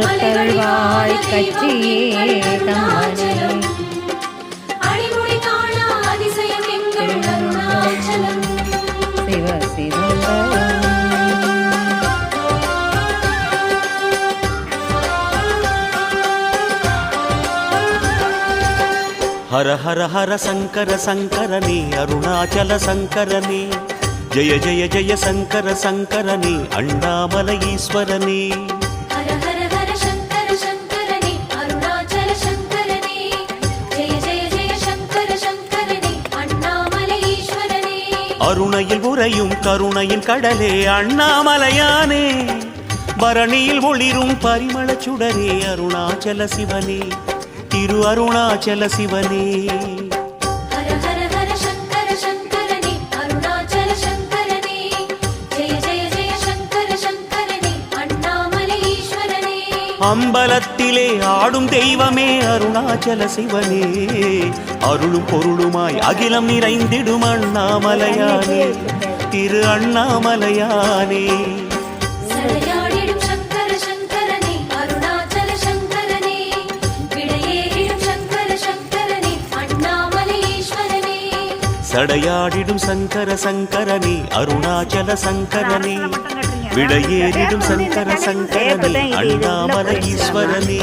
பொருட்கள் கட்சியே தம்மனே హర హర హర శంకర శంకరని అరుణాచల శంకరని జయ జయ జయ శంకర శంకరని అండామల ఈశ్వరని கருணையில் உறையும் கருணையின் கடலே அண்ணாமலையானே. பரணியில் ஒளிரும் பரிமள சுடரே அருணாச்சல சிவனே. திரு அருணாச்சல சிவனே. அம்பலத்திலே ஆடும் தெய்வமே அருணாச்சல சிவனே. அருளும் பொருளுமாய் அகிலம் நிறைந்திடும் அண்ணாமலையானே. திரு அண்ணாமலையானே. சடையாடிடும் சங்கர சங்கரனே அருணாச்சல சங்கரனே. விடையேறிடும் சங்கர சங்கரனே அண்ணாமலை ஈஸ்வரனே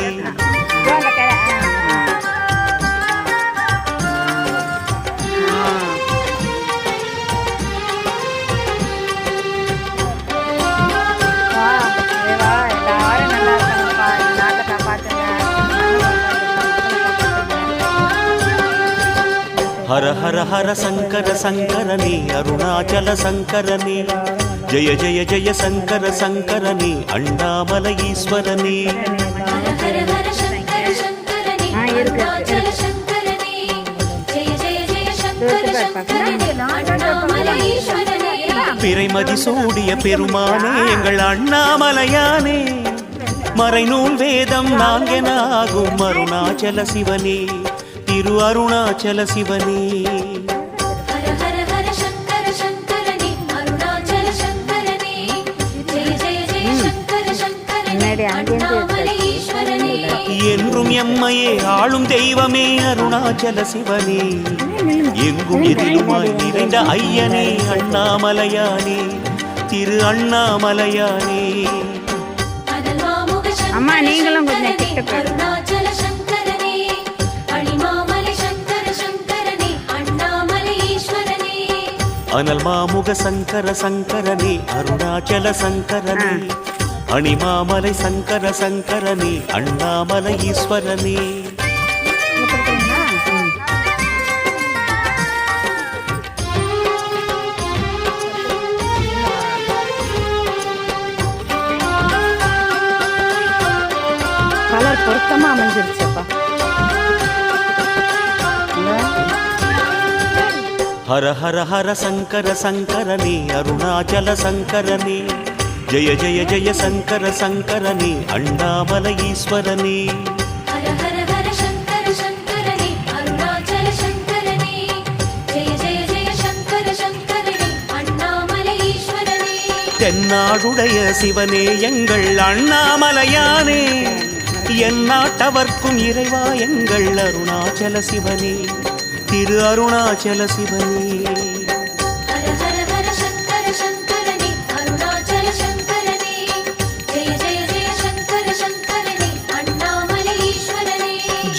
சடையாடிடும் சங்கர சங்கரனே அருணாச்சல சங்கரனே జయ జయ జయ శంకర శంకరని అండామల ఈశ్వరని பிறைமதி சூடிய பெருமானே எங்கள் அண்ணாமலையானே. மறைநூல் வேதம் நான்கென ஆகும் அருணாச்சல சிவனே திரு அருணாச்சல சிவனே. என்றும் எம்மையே ஆளும் தெய்வமே அருணாச்சல சிவனே. எங்கும் எதிலுமாய் நிறைந்த ஐயனே அண்ணாமலையானே. திரு அண்ணாமலையானே. அம்மா, சங்கர நீங்களும் கொஞ்சம் சங்கரனே, கிட்ட போய். அருணாச்சல சங்கரனே அணிமாமலை சங்கர சங்கரனே அண்ணாமலை ஈஸ்வரனே அனல் மாமுக சங்கர சங்கரனே அருணாச்சல சங்கரனே அணிமாமலை சங்கர சங்கரனே அண்ணாமலை ஈஸ்வரனே. கலர் பொருத்தமாக அமைஞ்சிருச்சப்பா. ஹர ஹர ஹர சங்கர சங்கரனே அருணாச்சல சங்கரனே. ஜெய ஜெய ஜெய சங்கர சங்கரனே அண்ணாமலை ஈஸ்வரனே தென்னாடுடைய சிவனே எங்கள் அண்ணாமலையானே. எந்நாட்டவர்க்கும் இறைவா எங்கள் அருணாச்சல சிவனே. திரு அருணாச்சல சிவனே.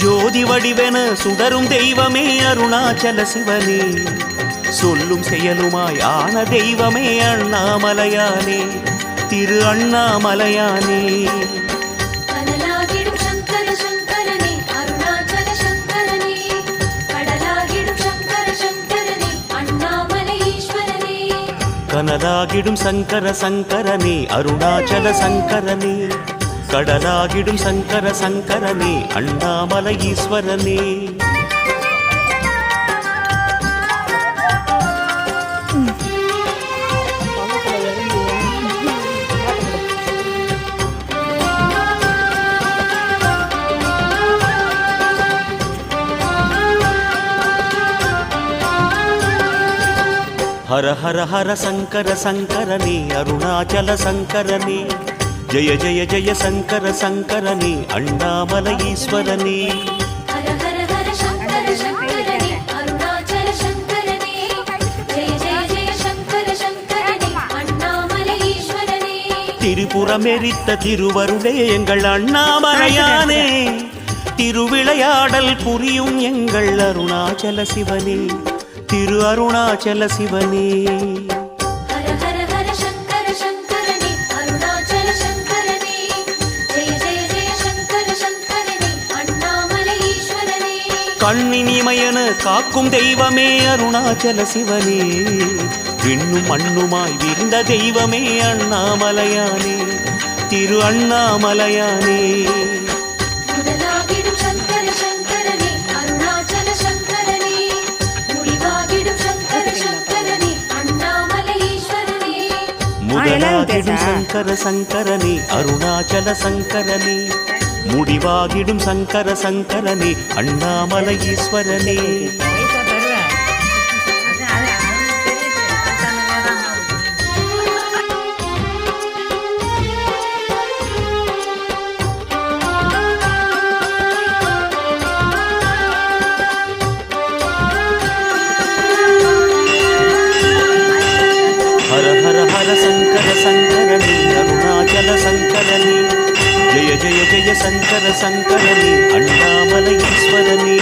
ஜோதி வடிவென சுடரும் தெய்வமே அருணாச்சல சிவனே. சொல்லும் செயலுமாய் ஆன தெய்வமே அண்ணாமலையானே. திரு அண்ணாமலையானே. கனலாகிடும் சங்கர சங்கரனே அருணாச்சல சங்கரனே. கடலாகிடும் சங்கர சங்கரனே அண்ணாமலை ஈஸ்வரனே கனலாகிடும் சங்கர சங்கரனே அருணாச்சல சங்கரனே கடலாகிடும் சங்கர சங்கரனே அண்ணாமலை ஈஸ்வரனே హర హర హర శంకర శంకరని అరుణాచల శంకరని ஜெய ஜெய ஜெய சங்கர சங்கரனே அண்ணாமலை ஈஸ்வரனே. திரிபுரமெரித்த திருவருளே எங்கள் அண்ணாமலையானே. திருவிளையாடல் புரியும் எங்கள் அருணாச்சல சிவனே. திரு அருணாச்சல சிவனே. கண்ணினிமயன காக்கும் தெய்வமே அருணாச்சல சிவனே. விண்ணும் மண்ணுமாய் விரிந்த தெய்வமே அண்ணாமலையானே. திரு அண்ணாமலையானே. சங்கர சங்கரனே அருணாச்சல சங்கரனே. முடிவாகிடும் சங்கர சங்கரனே அண்ணாமலை ஈஸ்வரனே. ஹர ஹர ஹர சங்கர சங்கரனே அருணாச்சல சங்கரனே. ஜெய ஜெய ஜெய சங்கர சங்கரனே அண்ணாமலை ஈஸ்வரனே